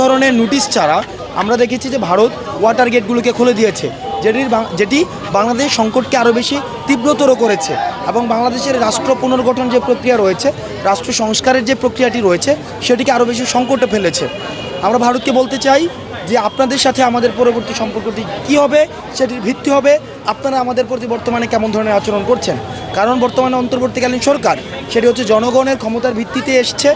ধরনের নোটিশ ছাড়া আমরা দেখেছি যে ভারত ওয়াটার গেটগুলোকে খুলে দিয়েছে, যেটির যেটি বাংলাদেশ সংকটকে আরও বেশি তীব্রতর করেছে এবং বাংলাদেশের রাষ্ট্র পুনর্গঠন যে প্রক্রিয়া রয়েছে, রাষ্ট্র সংস্কারের যে প্রক্রিয়াটি রয়েছে, সেটিকে আরও বেশি সংকটে ফেলেছে। আমরা ভারতকে বলতে চাই যে আপনাদের সাথে আমাদের পরবর্তী সম্পর্কটি কী হবে, সেটির ভিত্তি হবে, আপনারা আমাদের প্রতি বর্তমানে কেমন ধরনের আচরণ করছেন? কারণ বর্তমানে অন্তর্বর্তীকালীন সরকার, সেটি হচ্ছে জনগণের ক্ষমতার ভিত্তিতে এসছে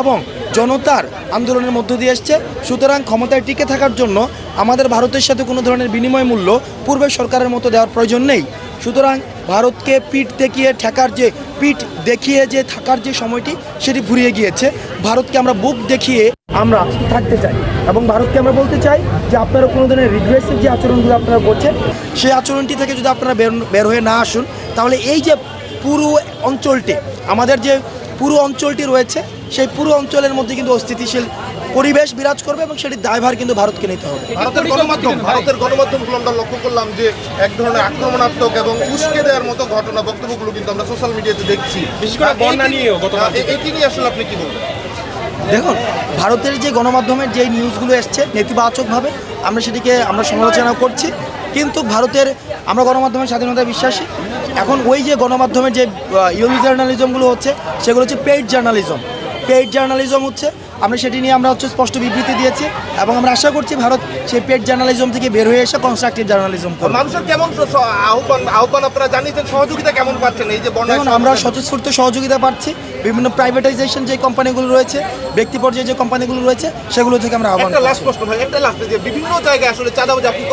এবং জনতার আন্দোলনের মধ্য দিয়ে এসছে। সুতরাং ক্ষমতায় টিকে থাকার জন্য আমাদের ভারতের সাথে কোনো ধরনের বিনিময় মূল্য পূর্বের সরকারের মতো দেওয়ার প্রয়োজন নেই। সুতরাং ভারতকে পিঠ দেখিয়ে, ঠেকার যে পিঠ দেখিয়ে যে থাকার যে সময়টি, সেটি ফুরিয়ে গিয়েছে। ভারতকে আমরা বুক দেখিয়ে আমরা থাকতে চাই এবং ভারতকে আমরা বলতে চাই যে আপনারা কোনো ধরনের রিগ্রেসিভ যে আচরণগুলো আপনারা করছেন, সেই আচরণটি থেকে যদি আপনারা বের হয়ে না আসুন, তাহলে এই যে পুরো অঞ্চলটি, আমাদের যে পুরো অঞ্চলটি রয়েছে সেই পুরো অঞ্চলের মধ্যে কিন্তু অস্থিতিশীল পরিবেশ বিরাজ করবে এবং সেটির দায়ভার কিন্তু ভারতকে নিতে হবে। ভারতের গণমাধ্যম ভারতের গণমাধ্যমগুলো আমরা লক্ষ্য করলাম যে এক ধরনের আক্রমণাত্মক এবং উস্কে দেওয়ার মতো ঘটনা বক্তব্যগুলো কিন্তু আমরা সোশ্যাল মিডিয়াতে দেখছি। বিশেষ করে বন্যা নিয়েও এটি নিয়ে আসলে আপনি কি বলবেন? দেখুন ভারতের যে গণমাধ্যমের যে নিউজগুলো এসছে নেতিবাচকভাবে আমরা সেটিকে আমরা সমালোচনা করছি কিন্তু ভারতের আমরা গণমাধ্যমের স্বাধীনতায় বিশ্বাসী। এখন ওই যে গণমাধ্যমের যে ইউজ জার্নালিজমগুলো হচ্ছে সেগুলো হচ্ছে পেইড জার্নালিজম পেইড জার্নালিজম হচ্ছে। আমরা সেটি নিয়ে আমরা হচ্ছে স্পষ্ট বিবৃতি দিয়েছি এবং আমরা আশা করছি ভারত সেই পেইড জার্নালিজম থেকে বের হয়ে এসে কনস্ট্রাকটিভ জার্নালিজম করবে। মানুষের কেমন আহ্বান আহ্বান আপনারা জানিয়েছেন সহযোগিতা কেমন পাচ্ছেন? এই যে দেখুন আমরা স্বতঃস্ফূর্ত সহযোগিতা পাচ্ছি। বিভিন্ন প্রাইভেটাইজেশন যে কোম্পানিগুলো রয়েছে ব্যক্তি পর্যায়ে যে কোম্পানিগুলো রয়েছে সেগুলো থেকে আমরা আহ্বান একটা লাস্ট প্রশ্ন ভাই একটা লাস্ট যে বিভিন্ন জায়গায় আসলে চাঁদাবাজি আপনি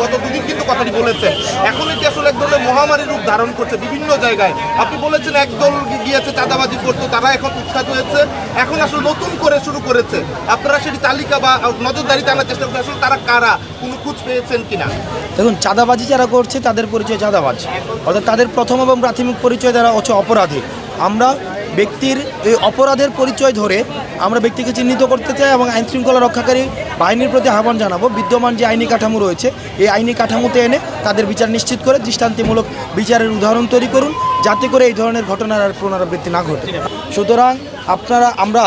গত দুদিন কিন্তু কথাটি বলেছেন। এখন এটি আসলে এক ধরনের মহামারীর রূপ ধারণ করছে বিভিন্ন জায়গায়। আপনি বলেছেন একদল গিয়েছে চাঁদাবাজি করতে তারা এখন উৎখাত হয়েছে। এখন আসলে নতুন করে শুরু করেছে। আপনারা সেটি তালিকা বা নজরদারিতে আনার চেষ্টা করছেন। আসলে তারা কারা? কোনো খোঁজ পেয়েছেন কিনা? দেখুন, চাঁদাবাজি যারা করছে, তাদের পরিচয় চাঁদাবাজ। অর্থাৎ তাদের প্রথম এবং প্রাথমিক পরিচয় তারা হচ্ছে অপরাধী। আমরা ব্যক্তির এই অপরাধের পরিচয় ধরে আমরা ব্যক্তিকে চিহ্নিত করতে চাই এবং আইন শৃঙ্খলা রক্ষাকারী বাহিনীর প্রতি আহ্বান জানাব। বিদ্যমান যে আইনি কাঠামো রয়েছে, এই আইনি কাঠামোতে এনে তাদের বিচার নিশ্চিত করে দৃষ্টান্তিমূলক বিচারের উদাহরণ তৈরি করুন। যাতে করে এই ধরনের ঘটনার আর পুনরাবৃত্তি না ঘটে। সুতরাং আপনারা, আমরা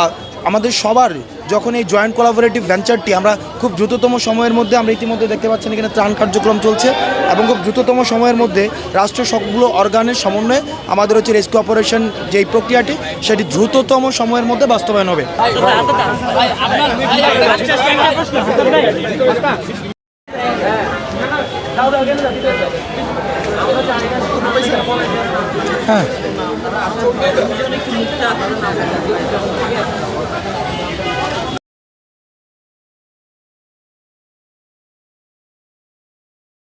আমাদের সবার যখন এই জয়েন্ট কোলাবোরেটিভ ভেঞ্চারটি আমরা খুব দ্রুততম সময়ের মধ্যে আমরা ইতিমধ্যে দেখতে পাচ্ছেন এখানে ত্রাণ কার্যক্রম চলছে এবং খুব দ্রুততম সময়ের মধ্যে রাষ্ট্র সবগুলো অর্গানের সমন্বয়ে আমাদের হচ্ছে রেস্কিউ অপারেশন যেই প্রক্রিয়াটি, সেটি দ্রুততম সময়ের মধ্যে বাস্তবায়ন হবে। হ্যাঁ।